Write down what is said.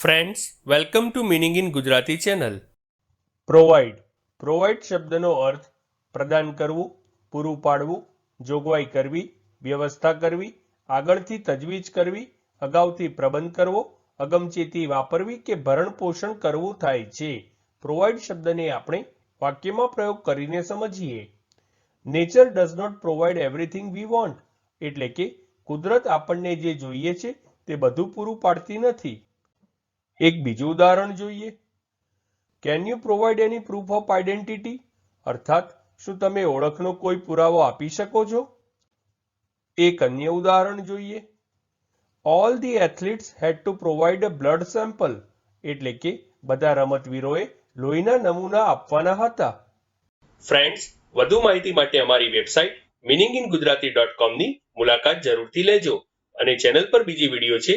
Friends welcome to meaning in Gujarati channel provide provide શબ્દનો અર્થ પ્રદાન કરવું, પૂરું પાડવું, જોગવાઈ કરવી, વ્યવસ્થા કરવી, આગળથી તજવીજ કરવી, અગાઉથી પ્રબંધ કરવો, અગમચેતી વાપરવી કે ભરણ પોષણ કરવું થાય છે. પ્રોવાઈડ શબ્દને આપણે વાક્યમાં પ્રયોગ કરીને સમજીએ. Nature does not provide everything we want એટલે કે કુદરત આપણને જે જોઈએ છે તે બધું પૂરું પાડતી નથી. એક બીજું ઉદાહરણ જોઈએ. Can you provide any proof of identity અર્થાત, શું તમે ઓળખનો કોઈ પુરાવો આપી શકો છો? એક અન્ય ઉદાહરણ જોઈએ. All the athletes had to provide a blood sample એટલે કે બધા રમતવીરોએ લોહીના નમૂના આપવાના હતા. ફ્રેન્ડ્સ વધુ માહિતી માટે અમારી website meaning in Gujarati dot કોમની મુલાકાત જરૂરથી લેજો અને ચેનલ પર બીજી વીડિયો છે